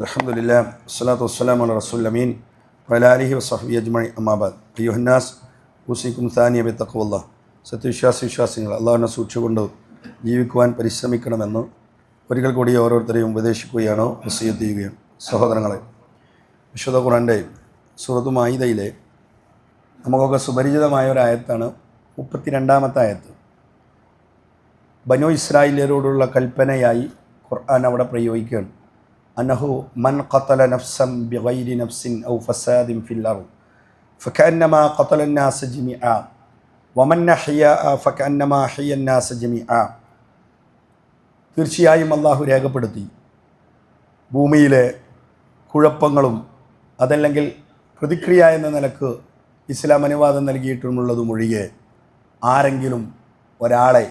അലഹമുല്ല വസ്സലാത്തു വസ്സലാം അല റസൂൽ അമീൻ. വലാലിഹി വസഹബി അജ്മൈ അമ്മാബാദ് അയ്യുഹന്നാസ് ഹുസൈക്കും സാനി അബി തഖവല്ല. സത്യവിശ്വാസ വിശ്വാസികൾ അള്ളാഹുവിനെ സൂക്ഷിച്ചുകൊണ്ട് ജീവിക്കുവാൻ പരിശ്രമിക്കണമെന്ന് ഒരിക്കൽ കൂടി ഓരോരുത്തരെയും ഉപദേശിക്കുകയാണോ വസീയത്ത് ചെയ്യുകയാണ്. സഹോദരങ്ങളെ വിശുദ്ധ ഖുറാന്റെ സുഹൃത്തു മായിദയിലെ നമുക്കൊക്കെ സുപരിചിതമായ ഒരു ആയത്താണ് മുപ്പത്തി രണ്ടാമത്തെ ആയത്ത്. ബനോ ഇസ്രായേലിയരോടുള്ള കൽപ്പനയായി ഖുർആൻ അവിടെ പ്രയോഗിക്കുകയാണ്. അനഹു മൻ ഖത്തല നഫ്സം ബിഗൈരി നഫ്സിൻ ഔ ഫസാദിൻ ഫിൽ അർദ് ഫകഅന്നമാ ഖത്തല الناس ജമീഅ വമൻ അഹ്യ ഫകഅന്നമാ അഹ്യ الناس ജമീഅ തീർച്ചയായും അള്ളാഹു രേഖപ്പെടുത്തി ഭൂമിയിലെ കുഴപ്പങ്ങളും അതല്ലെങ്കിൽ പ്രതിക്രിയ എന്ന നിലക്ക് ഇസ്ലാം അനുവാദം നൽകിയിട്ടുമുള്ളതും ഒഴികെ ആരെങ്കിലും ഒരാളെ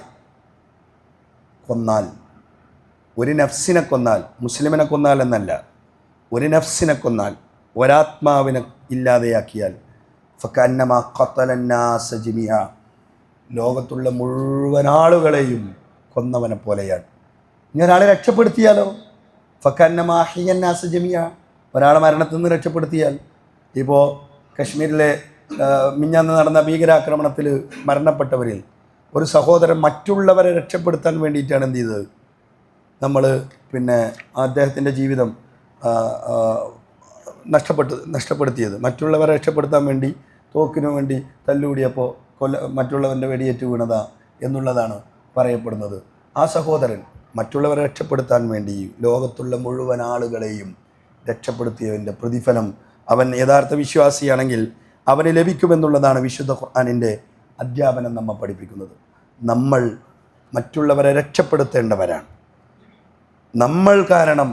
കൊന്നാൽ ഒരു നഫ്സിനെ കൊന്നാൽ മുസ്ലിമിനെ കൊന്നാൽ എന്നല്ല. ഒരു നഫ്സിനെ കൊന്നാൽ ഒരാത്മാവിനെ ഇല്ലാതെയാക്കിയാൽ ഫക്കന്നമ ഖത്തലന്നാസ ജമിയ ലോകത്തുള്ള മുഴുവൻ ആളുകളെയും കൊന്നവനെ പോലെയാണ്. ഇനി ഒരാളെ രക്ഷപ്പെടുത്തിയാലോ? ഫക്കന്നമാഹിയന്നാസ ജമിയ ഒരാളെ മരണത്തിൽ നിന്ന് രക്ഷപ്പെടുത്തിയാൽ ഇപ്പോൾ കശ്മീരിലെ മിഞ്ഞാന്ന് നടന്ന ഭീകരാക്രമണത്തിൽ മരണപ്പെട്ടവരിൽ ഒരു സഹോദരൻ മറ്റുള്ളവരെ രക്ഷപ്പെടുത്താൻ വേണ്ടിയിട്ടാണ് എന്ത് ചെയ്തത്? നമ്മൾ പിന്നെ അദ്ദേഹത്തിന്റെ ജീവിതം നഷ്ടപ്പെട്ട് നഷ്ടപ്പെടുത്തിയത്. മറ്റുള്ളവരെ രക്ഷപ്പെടുത്താൻ വേണ്ടി തോക്കിനു വേണ്ടി തല്ലുകൂടിയപ്പോൾ കൊല്ല മറ്റുള്ളവന്റെ വെടിയേറ്റ് വീണതാ എന്നുള്ളതാണ് പറയപ്പെടുന്നത്. ആ സഹോദരൻ മറ്റുള്ളവരെ രക്ഷപ്പെടുത്താൻ വേണ്ടി ലോകത്തുള്ള മുഴുവൻ ആളുകളെയും രക്ഷപ്പെടുത്തിയതിന്റെ പ്രതിഫലം അവൻ യഥാർത്ഥ വിശ്വാസിയാണെങ്കിൽ അവന് ലഭിക്കുമെന്നുള്ളതാണ് വിശുദ്ധ ഖുർആാനിന്റെ അധ്യാപനം നമ്മെ പഠിപ്പിക്കുന്നത്. നമ്മൾ മറ്റുള്ളവരെ രക്ഷപ്പെടുത്തേണ്ടവരാണ്. നമ്മൾ കാരണം.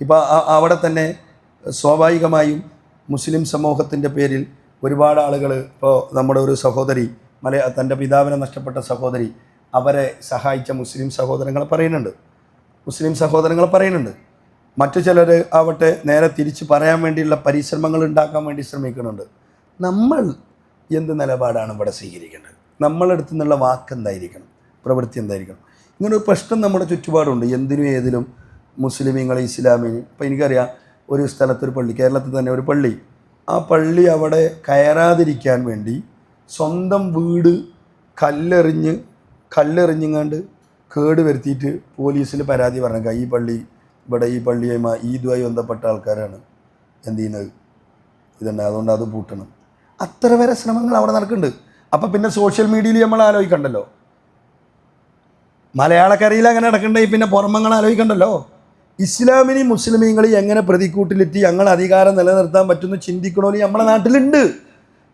ഇപ്പോൾ അവിടെ തന്നെ സ്വാഭാവികമായും മുസ്ലിം സമൂഹത്തിന്റെ പേരിൽ ഒരുപാട് ആളുകൾ ഇപ്പോൾ നമ്മുടെ ഒരു സഹോദരി മല തന്റെ പിതാവിനെ നഷ്ടപ്പെട്ട സഹോദരി അവരെ സഹായിച്ച മുസ്ലിം സഹോദരങ്ങൾ പറയുന്നുണ്ട്. മുസ്ലിം സഹോദരങ്ങൾ പറയുന്നുണ്ട്. മറ്റു ചിലർ ആവട്ടെ നേരെ തിരിച്ച് പറയാൻ വേണ്ടിയുള്ള പരിശ്രമങ്ങൾ ഉണ്ടാക്കാൻ വേണ്ടി ശ്രമിക്കുന്നുണ്ട്. നമ്മൾ എന്ത് നിലപാടാണ് ഇവിടെ സ്വീകരിക്കേണ്ടത്? നമ്മളെടുത്തു നിന്നുള്ള വാക്ക് എന്തായിരിക്കണം? പ്രവൃത്തി എന്തായിരിക്കണം? ഇങ്ങനെ ഒരു പ്രശ്നം നമ്മുടെ ചുറ്റുപാടുണ്ട്. എന്തിനും ഏതിലും മുസ്ലിമീങ്ങൾ ഇസ്ലാമിന്. ഇപ്പം എനിക്കറിയാം ഒരു സ്ഥലത്തൊരു പള്ളി കേരളത്തിൽ തന്നെ ഒരു പള്ളി. ആ പള്ളി അവിടെ കയറാതിരിക്കാൻ വേണ്ടി സ്വന്തം വീട് കല്ലെറിഞ്ഞ് കല്ലെറിഞ്ഞിങ്ങാണ്ട് കേട് വരുത്തിയിട്ട് പോലീസിൽ പരാതി പറഞ്ഞേക്കാം. ഈ പള്ളി ഇവിടെ ഈ പള്ളിയുമായി ഈദുമായി ബന്ധപ്പെട്ട ആൾക്കാരാണ് എന്ത് ചെയ്യുന്നത്? ഇതുണ്ട്. അതുകൊണ്ട് അത് പൂട്ടണം. അത്ര വരെ ശ്രമങ്ങൾ അവിടെ നടക്കുന്നുണ്ട്. അപ്പം പിന്നെ സോഷ്യൽ മീഡിയയിൽ നമ്മൾ ആലോചിക്കണ്ടല്ലോ. മലയാളക്കരയിൽ അങ്ങനെ നടക്കണ്ടേ? പിന്നെ പുറമങ്ങൾ ആലോചിക്കണ്ടല്ലോ? ഇസ്ലാമിനെയും മുസ്ലിമീങ്ങളെയും എങ്ങനെ പ്രതിക്കൂട്ടിലെത്തി? ഞങ്ങൾ അധികാരം നിലനിർത്താൻ പറ്റുന്ന ചിന്തിക്കണമെന്ന് നമ്മുടെ നാട്ടിലുണ്ട്.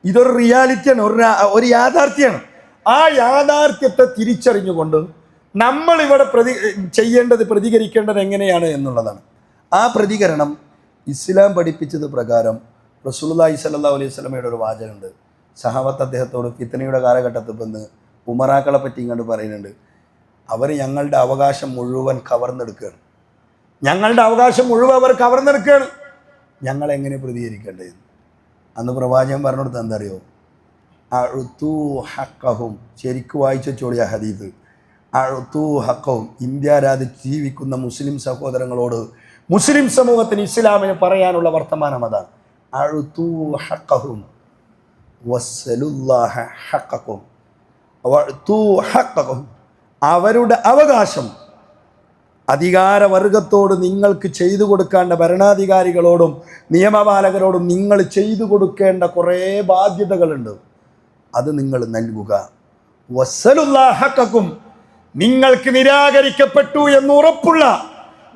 ഇതൊരു റിയാലിറ്റിയാണ് ഒരു ഒരു യാഥാർത്ഥ്യമാണ്. ആ യാഥാർത്ഥ്യത്തെ തിരിച്ചറിഞ്ഞുകൊണ്ട് നമ്മളിവിടെ പ്രതി ചെയ്യേണ്ടത് പ്രതികരിക്കേണ്ടത് എങ്ങനെയാണ് എന്നുള്ളതാണ്. ആ പ്രതികരണം ഇസ്ലാം പഠിപ്പിച്ചത് പ്രകാരം റസൂലുള്ളാഹി സല്ലാ അലൈഹി സ്വലമയുടെ ഒരു വാചകമുണ്ട്. സഹാബത്ത് അദ്ദേഹത്തോട് ഫിത്തനയുടെ കാലഘട്ടത്തിൽ വന്ന് ഉമറാക്കളെ പറ്റി ഇങ്ങോട്ട് പറയുന്നുണ്ട്. അവർ ഞങ്ങളുടെ അവകാശം മുഴുവൻ കവർന്നെടുക്കുകയാണ്. ഞങ്ങളുടെ അവകാശം മുഴുവൻ അവർ കവർന്നെടുക്കുകയാണ്. ഞങ്ങൾ എങ്ങനെ പ്രതികരിക്കേണ്ടത്? അന്ന് പ്രവാചകൻ പറഞ്ഞു എന്താ അറിയോ അഴുത്തു ഹക്കഹും ശരിക്കു വായിച്ചു ചോളിയ ഹദീദ് അഴുത്തു ഹക്കവും ഇന്ത്യ രാജ്യത്ത് ജീവിക്കുന്ന മുസ്ലിം സഹോദരങ്ങളോട് മുസ്ലിം സമൂഹത്തിന് ഇസ്ലാമിന് പറയാനുള്ള വർത്തമാനം അതാണ്. അഴുത്തു ഹക്കഹും വസ്സലുല്ലാഹ ഹക്കക്കും വഅ്തു ഹക്കക്കും അവരുടെ അവകാശം. അധികാരവർഗത്തോട് നിങ്ങൾക്ക് ചെയ്തു കൊടുക്കേണ്ട ഭരണാധികാരികളോടും നിയമപാലകരോടും നിങ്ങൾ ചെയ്തു കൊടുക്കേണ്ട കുറേ ബാധ്യതകളുണ്ട്. അത് നിങ്ങൾ നൽകുക. വസലുല്ലാഹക്കും നിങ്ങൾക്ക് നിരാകരിക്കപ്പെട്ടു എന്നുറപ്പുള്ള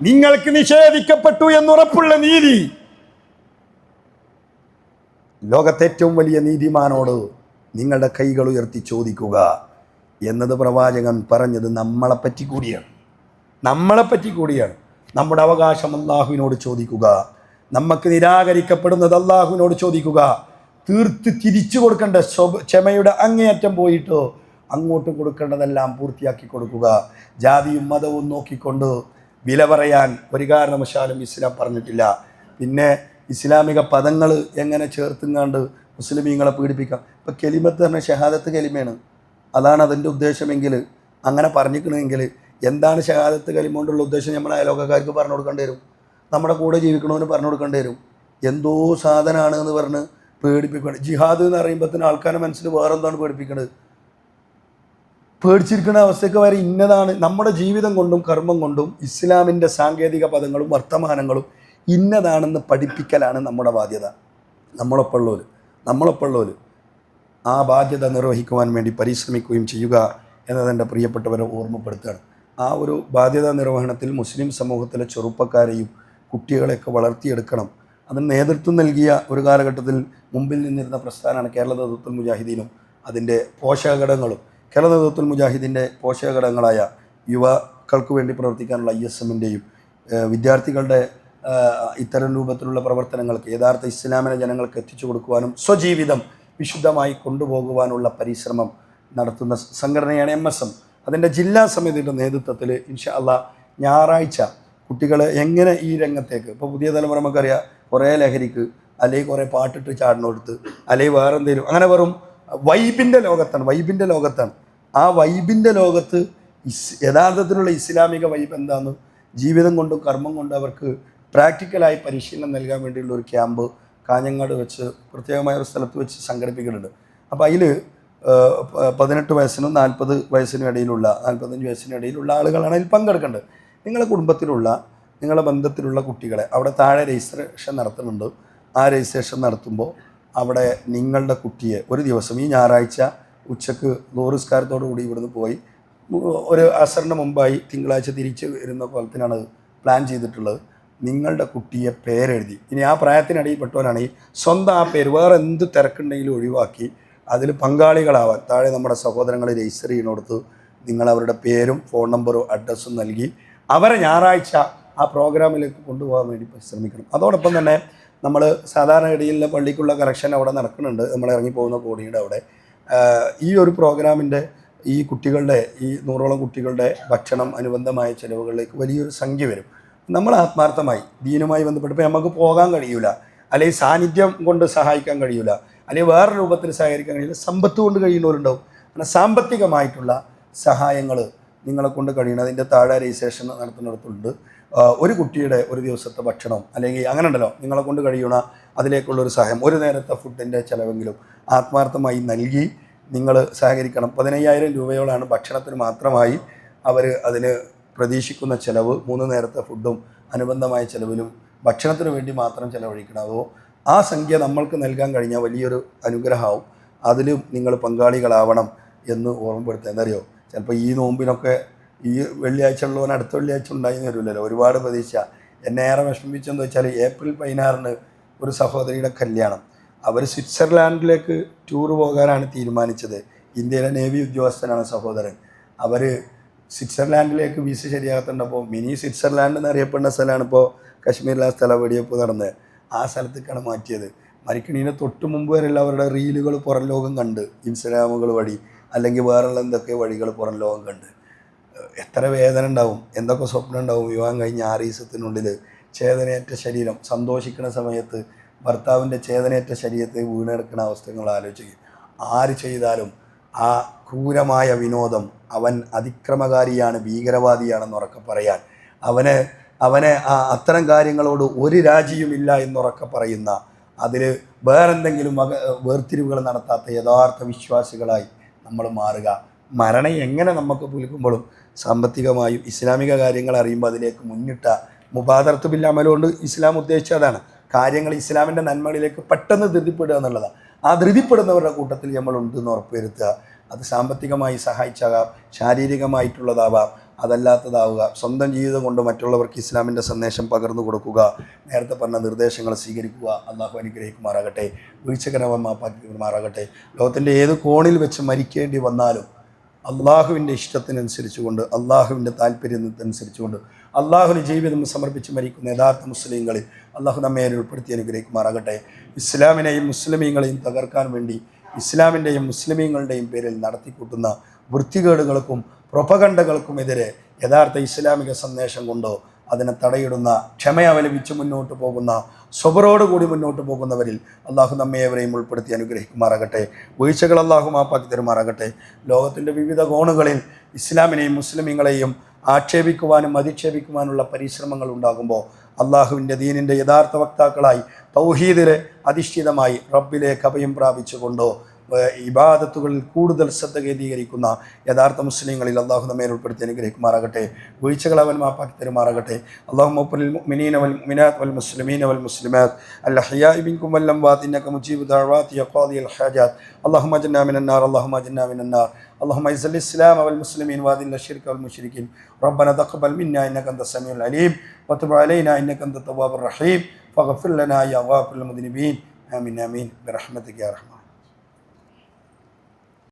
നിങ്ങൾക്ക് നിഷേധിക്കപ്പെട്ടു എന്നുറപ്പുള്ള നീതി. ലോകത്തെ ഏറ്റവും വലിയ നീതിമാനോട് നിങ്ങളുടെ കൈകൾ ഉയർത്തി ചോദിക്കുക. എന്നത് പ്രവാചകൻ പറഞ്ഞത് നമ്മളെപ്പറ്റി കൂടിയാണ്. നമ്മളെപ്പറ്റി കൂടിയാണ്. നമ്മുടെ അവകാശം അള്ളാഹുവിനോട് ചോദിക്കുക. നമുക്ക് നിരാകരിക്കപ്പെടുന്നത് അള്ളാഹുവിനോട് ചോദിക്കുക. തീർത്ത് തിരിച്ചു കൊടുക്കേണ്ട ക്ഷമയുടെ അങ്ങേയറ്റം പോയിട്ട് അങ്ങോട്ട് കൊടുക്കേണ്ടതെല്ലാം പൂർത്തിയാക്കി കൊടുക്കുക. ജാതിയും മതവും നോക്കിക്കൊണ്ട് വില പറയാൻ ഒരു കാരണവശാലും ഇസ്ലാം പറഞ്ഞിട്ടില്ല. പിന്നെ ഇസ്ലാമിക പദങ്ങൾ എങ്ങനെ ചേർത്തുങ്ങാണ്ട് മുസ്ലിമീങ്ങളെ പീഡിപ്പിക്കാം? ഇപ്പം കെലിമത്ത് തന്നെ ഷഹാദത്ത് കെലിമയാണ്. അതാണ് അതിന്റെ ഉദ്ദേശമെങ്കിൽ അങ്ങനെ പറഞ്ഞിരിക്കണമെങ്കിൽ എന്താണ് ഷഹാദത്ത് കലിമോണ്ടുള്ള ഉദ്ദേശം നമ്മൾ അയലോകക്കാർക്ക് പറഞ്ഞു കൊടുക്കേണ്ടി വരും? നമ്മുടെ കൂടെ ജീവിക്കണമെന്ന് പറഞ്ഞു കൊടുക്കേണ്ടി വരും. എന്തോ സാധനമാണ് എന്ന് പറഞ്ഞ് പേടിപ്പിക്കണം ജിഹാദ് എന്ന് പറയുമ്പോൾ തന്നെ ആൾക്കാരുടെ മനസ്സിൽ വേറെ എന്താണ് പേടിപ്പിക്കുന്നത് പേടിച്ചിരിക്കുന്ന അവസ്ഥയ്ക്ക് വരെ ഇന്നതാണ് നമ്മുടെ ജീവിതം കൊണ്ടും കർമ്മം കൊണ്ടും ഇസ്ലാമിന്റെ സാങ്കേതിക പദങ്ങളും വർത്തമാനങ്ങളും ഇന്നതാണെന്ന് പഠിപ്പിക്കലാണ് നമ്മുടെ ബാധ്യത. നമ്മളൊപ്പമുള്ളവർ നമ്മളൊപ്പമുള്ളവർ ആ ബാധ്യത നിർവഹിക്കുവാൻ വേണ്ടി പരിശ്രമിക്കുകയും ചെയ്യുക എന്നതെന്റെ പ്രിയപ്പെട്ടവരെ ഓർമ്മപ്പെടുത്തുകയാണ്. ആ ഒരു ബാധ്യതാ നിർവഹണത്തിൽ മുസ്ലിം സമൂഹത്തിലെ ചെറുപ്പക്കാരെയും കുട്ടികളെയൊക്കെ വളർത്തിയെടുക്കണം. അതിന് നേതൃത്വം നൽകിയ ഒരു കാലഘട്ടത്തിൽ മുമ്പിൽ നിന്നിരുന്ന പ്രസ്ഥാനമാണ് കേരള നേതൃത്വ മുജാഹിദീനും അതിന്റെ പോഷകഘടകങ്ങളും. കേരള നേതൃത്വം മുജാഹിദിന്റെ പോഷകഘടകങ്ങളായ യുവാക്കൾക്ക് വേണ്ടി പ്രവർത്തിക്കാനുള്ള ഐ എസ് എമ്മിന്റെയും വിദ്യാർത്ഥികളുടെ ഇത്തരം രൂപത്തിലുള്ള പ്രവർത്തനങ്ങൾക്ക് യഥാർത്ഥ ഇസ്ലാമിനെ ജനങ്ങൾക്ക് എത്തിച്ചു കൊടുക്കുവാനും സ്വജീവിതം വിശുദ്ധമായി കൊണ്ടുപോകുവാനുള്ള പരിശ്രമം നടത്തുന്ന സംഘടനയാണ് എം എസ് എം. അതിന്റെ ജില്ലാ സമിതിയുടെ നേതൃത്വത്തിൽ ഇൻഷാ അല്ല ഞായറാഴ്ച കുട്ടികൾ എങ്ങനെ ഈ രംഗത്തേക്ക് ഇപ്പോൾ പുതിയ തലമുറ നമുക്കറിയാം കുറേ ലഹരിക്ക് അല്ലെങ്കിൽ കുറേ പാട്ടിട്ട് ചാടിനോടുത്ത് അല്ലെങ്കിൽ വേറെ എന്തെങ്കിലും അങ്ങനെ വെറും വൈബിന്റെ ലോകത്താണ് വൈബിന്റെ ലോകത്താണ്. ആ വൈബിന്റെ ലോകത്ത് ഇസ് യഥാർത്ഥത്തിലുള്ള ഇസ്ലാമിക വൈബ് എന്താണെന്ന് ജീവിതം കൊണ്ടും കർമ്മം കൊണ്ടും അവർക്ക് പ്രാക്ടിക്കലായി പരിശീലനം നൽകാൻ വേണ്ടിയുള്ള ഒരു ക്യാമ്പ് കാഞ്ഞങ്ങാട് വെച്ച് പ്രത്യേകമായ ഒരു സ്ഥലത്ത് വെച്ച് സംഘടിപ്പിക്കുന്നുണ്ട്. അപ്പോൾ അതിൽ പതിനെട്ട് വയസ്സിനും നാൽപ്പത് വയസ്സിനും ഇടയിലുള്ള നാൽപ്പത്തഞ്ച് വയസ്സിനും ഇടയിലുള്ള ആളുകളാണ് അതിൽ പങ്കെടുക്കേണ്ടത്. നിങ്ങളുടെ കുടുംബത്തിലുള്ള നിങ്ങളുടെ ബന്ധത്തിലുള്ള കുട്ടികളെ അവിടെ താഴെ രജിസ്ട്രേഷൻ നടത്തുന്നുണ്ട്. ആ രജിസ്ട്രേഷൻ നടത്തുമ്പോൾ അവിടെ നിങ്ങളുടെ കുട്ടിയെ ഒരു ദിവസം ഈ ഞായറാഴ്ച ഉച്ചയ്ക്ക് നൂറുസ്കാരത്തോടു കൂടി ഇവിടുന്ന് പോയി ഒരു അസറിന് മുമ്പായി തിങ്കളാഴ്ച തിരിച്ച് വരുന്ന കോലത്തിനാണ് പ്ലാൻ ചെയ്തിട്ടുള്ളത്. നിങ്ങളുടെ കുട്ടിയെ പേരെഴുതി. ഇനി ആ പ്രായത്തിനിടയിൽ പെട്ടവനാണെങ്കിൽ സ്വന്തം ആ പേര് വേറെ എന്ത് തിരക്കുണ്ടെങ്കിലും ഒഴിവാക്കി അതിൽ പങ്കാളികളാവാൻ താഴെ നമ്മുടെ സഹോദരങ്ങൾ രജിസ്റ്റർ ചെയ്യുന്നിടത്ത് നിങ്ങൾ അവരുടെ പേരും ഫോൺ നമ്പറും അഡ്രസ്സും നൽകി അവരെ ഞായറാഴ്ച ആ പ്രോഗ്രാമിലേക്ക് കൊണ്ടുപോകാൻ വേണ്ടി ശ്രമിക്കണം അതോടൊപ്പം തന്നെ നമ്മൾ സാധാരണഗതിയിലെ പള്ളിക്കുള്ള കറക്ഷൻ അവിടെ നടക്കുന്നുണ്ട്. നമ്മൾ ഇറങ്ങിപ്പോകുന്ന കോടിയുടെ അവിടെ. ഈ ഒരു പ്രോഗ്രാമിന്റെ ഈ കുട്ടികളുടെ ഈ നൂറോളം കുട്ടികളുടെ ഭക്ഷണം അനുബന്ധമായ ചിലവുകളിലേക്ക് വലിയൊരു സംഖ്യ വരും. നമ്മൾ ആത്മാർത്ഥമായി ദീനുമായി ബന്ധപ്പെട്ട് ഇപ്പോൾ നമുക്ക് പോകാൻ കഴിയൂല അല്ലെങ്കിൽ സാന്നിധ്യം കൊണ്ട് സഹായിക്കാൻ കഴിയൂല അല്ലെങ്കിൽ വേറെ രൂപത്തിൽ സഹകരിക്കാൻ കഴിയില്ല സമ്പത്ത് കൊണ്ട് കഴിയുന്നവരുണ്ടാവും. അങ്ങനെ സാമ്പത്തികമായിട്ടുള്ള സഹായങ്ങൾ നിങ്ങളെ കൊണ്ട് കഴിയണം. അതിന്റെ താഴെ രജിസ്ട്രേഷൻ നടത്തുന്നിടത്തുണ്ട്. ഒരു കുട്ടിയുടെ ഒരു ദിവസത്തെ ഭക്ഷണം അല്ലെങ്കിൽ അങ്ങനെ ഉണ്ടല്ലോ നിങ്ങളെ കൊണ്ട് കഴിയണ അതിലേക്കുള്ളൊരു സഹായം ഒരു നേരത്തെ ഫുഡിന്റെ ചിലവെങ്കിലും ആത്മാർത്ഥമായി നൽകി നിങ്ങൾ സഹകരിക്കണം. പതിനയ്യായിരം രൂപയോളാണ് ഭക്ഷണത്തിന് മാത്രമായി അവർ അതിന് പ്രതീക്ഷിക്കുന്ന ചിലവ് മൂന്ന് നേരത്തെ ഫുഡും അനുബന്ധമായ ചിലവിലും ഭക്ഷണത്തിന് വേണ്ടി മാത്രം ചിലവഴിക്കണം. അതോ ആ സംഖ്യ നമ്മൾക്ക് നൽകാൻ കഴിഞ്ഞാൽ വലിയൊരു അനുഗ്രഹമാവും. അതിലും നിങ്ങൾ പങ്കാളികളാവണം എന്ന് ഓർമ്മപ്പെടുത്തുക. എന്തറിയോ ചിലപ്പോൾ ഈ നോമ്പിനൊക്കെ ഈ വെള്ളിയാഴ്ച ഉള്ളവൻ അടുത്ത വെള്ളിയാഴ്ച ഉണ്ടായി വരില്ലല്ലോ. ഒരുപാട് പ്രതീക്ഷ. എന്നെ ഏറെ വിഷമിപ്പിച്ചെന്ന് വെച്ചാൽ ഏപ്രിൽ പതിനാറിന് ഒരു സഹോദരിയുടെ കല്യാണം. അവർ സ്വിറ്റ്സർലാൻഡിലേക്ക് ടൂർ പോകാനാണ് തീരുമാനിച്ചത്. ഇന്ത്യയിലെ നേവി ഉദ്യോഗസ്ഥനാണ് സഹോദരൻ. അവർ സ്വിറ്റ്സർലാൻഡിലേക്ക് വിസ ശരിയാകത്തുണ്ടപ്പോൾ മിനി സ്വിറ്റ്സർലാൻഡ് എന്നറിയപ്പെടുന്ന സ്ഥലമാണ് ഇപ്പോൾ കശ്മീരിലെ ആ സ്ഥലം വെടിയപ്പ് നടന്നത് ആ സ്ഥലത്തേക്കാണ് മാറ്റിയത്. മരിക്കണീനെ തൊട്ട് മുമ്പ് വരെയുള്ള അവരുടെ റീലുകൾ പുറം ലോകം കണ്ട്. ഇൻസ്റ്റഗ്രാമുകൾ വഴി അല്ലെങ്കിൽ വേറെയുള്ള എന്തൊക്കെ വഴികൾ പുറം ലോകം കണ്ട്. എത്ര വേദന ഉണ്ടാവും എന്തൊക്കെ സ്വപ്നം ഉണ്ടാവും. വിവാഹം കഴിഞ്ഞ ദിവസത്തിനുള്ളിൽ ചേതനയേറ്റ ശരീരം സന്തോഷിക്കുന്ന സമയത്ത് ഭർത്താവിന്റെ ചേതനയേറ്റ ശരീരത്തെ വീണെടുക്കുന്ന അവസ്ഥകൾ ആലോചിക്കും ആര് ചെയ്താലും ആ ക്രൂരമായ വിനോദം. അവൻ അതിക്രമകാരിയാണ് ഭീകരവാദിയാണെന്ന് ഉറക്കെ പറയാൻ. അവന് അവനെ അത്തരം കാര്യങ്ങളോട് ഒരു രാജിയുമില്ല എന്നുറക്കെ പറയുന്ന അതിൽ വേറെന്തെങ്കിലും വക വേർതിരിവുകൾ നടത്താത്ത യഥാർത്ഥ വിശ്വാസികളായി നമ്മൾ മാറുക. മരണം എങ്ങനെ നമുക്ക് പുലിക്കുമ്പോഴും സാമ്പത്തികമായും ഇസ്ലാമിക കാര്യങ്ങൾ അറിയുമ്പോൾ അതിലേക്ക് മുന്നിട്ട മുബാദർത്ത് ബിൽ അമലുകൊണ്ട് ഇസ്ലാം ഉദ്ദേശിച്ചതാണ് കാര്യങ്ങൾ ഇസ്ലാമിന്റെ നന്മകളിലേക്ക് പെട്ടെന്ന് ധൃതിപ്പെടുക എന്നുള്ളതാണ്. ആ ധൃതിപ്പെടുന്നവരുടെ കൂട്ടത്തിൽ നമ്മൾ ഉണ്ടെന്ന് ഉറപ്പുവരുത്തുക. അത് സാമ്പത്തികമായി സഹായിച്ചാകാം ശാരീരികമായിട്ടുള്ളതാവാം അതല്ലാത്തതാവുക സ്വന്തം ജീവിതം കൊണ്ട് മറ്റുള്ളവർക്ക് ഇസ്ലാമിന്റെ സന്ദേശം പകർന്നു കൊടുക്കുക നേരത്തെ പറഞ്ഞ നിർദ്ദേശങ്ങൾ സ്വീകരിക്കുക അള്ളാഹു അനുഗ്രഹിക്കുമാറാകട്ടെ വീഴ്ചകരമാറാകട്ടെ ലോകത്തിന്റെ ഏത് കോണിൽ വെച്ച് മരിക്കേണ്ടി വന്നാലും അള്ളാഹുവിന്റെ ഇഷ്ടത്തിനനുസരിച്ചുകൊണ്ട് അള്ളാഹുവിന്റെ താല്പര്യത്തിനനുസരിച്ചുകൊണ്ട് അള്ളാഹുവിന് ജീവിതം സമർപ്പിച്ച് മരിക്കുന്ന യഥാർത്ഥ മുസ്ലിങ്ങളിൽ അള്ളാഹു നമ്മെ ഉൾപ്പെടുത്തി അനുഗ്രഹിക്കുമാറാകട്ടെ. ഇസ്ലാമിനെയും മുസ്ലിമീങ്ങളെയും തകർക്കാൻ വേണ്ടി ഇസ്ലാമിന്റെയും മുസ്ലിമീങ്ങളുടെയും പേരിൽ നടത്തിക്കൂട്ടുന്ന വൃത്തികേടുകൾക്കും പ്രൊപകണ്ഡകൾക്കുമെതിരെ യഥാർത്ഥ ഇസ്ലാമിക സന്ദേശം കൊണ്ടോ അതിനെ തടയിടുന്ന ക്ഷമയവലംബിച്ച് മുന്നോട്ട് പോകുന്ന സ്വബറോടുകൂടി മുന്നോട്ട് പോകുന്നവരിൽ അള്ളാഹു നമ്മയെവരെയും ഉൾപ്പെടുത്തി അനുഗ്രഹിക്കുമാറാകട്ടെ. വീഴ്ചകൾ അള്ളാഹു മാപ്പാക്കി തരുമാറാകട്ടെ. ലോകത്തിന്റെ വിവിധ കോണുകളിൽ ഇസ്ലാമിനെയും മുസ്ലിമീങ്ങളെയും ആക്ഷേപിക്കുവാനും അധിക്ഷേപിക്കുവാനുള്ള പരിശ്രമങ്ങൾ ഉണ്ടാകുമ്പോൾ അള്ളാഹുവിന്റെ ദീനിന്റെ യഥാർത്ഥ വക്താക്കളായി തൗഹീദിലെ അധിഷ്ഠിതമായി റബ്ബിലേക്ക് അഭയം പ്രാപിച്ചുകൊണ്ടോ ഇബാദത്തുകളിൽ കൂടുതൽ ശ്രദ്ധ കേന്ദ്രീകരിക്കുന്ന യഥാർത്ഥ മുസ്ലിങ്ങളിൽ അള്ളാഹു നമ്മെ ഉൾപ്പെടുത്തി അനുഗ്രഹിക്കുമാറാകട്ടെ വീഴ്ചകൾ അവൻ മാപ്പാക്കി തരുമാറാകട്ടെ അള്ളാഹു മുപ്പലിൽ മുഅ്മിനീന വൽ മുഅ്മിനാത്ത് വൽ മുസ്ലിമീന വൽ മുസ്ലിമാത്ത് الأحياء منكم والأموات إنك مجيب دعوات يا قاضي الحاجات اللهم اجنا من النار اللهم اجنا من النار اللهم اعز الإسلام والمسلمين وأذل الشرك والمشركين ربنا تقبل منا إنك أنت السميع العليم وتب علينا إنك أنت التواب الرحيم فاغفر لنا يا غافر المذنبين آمين آمين برحمتك يا رحمن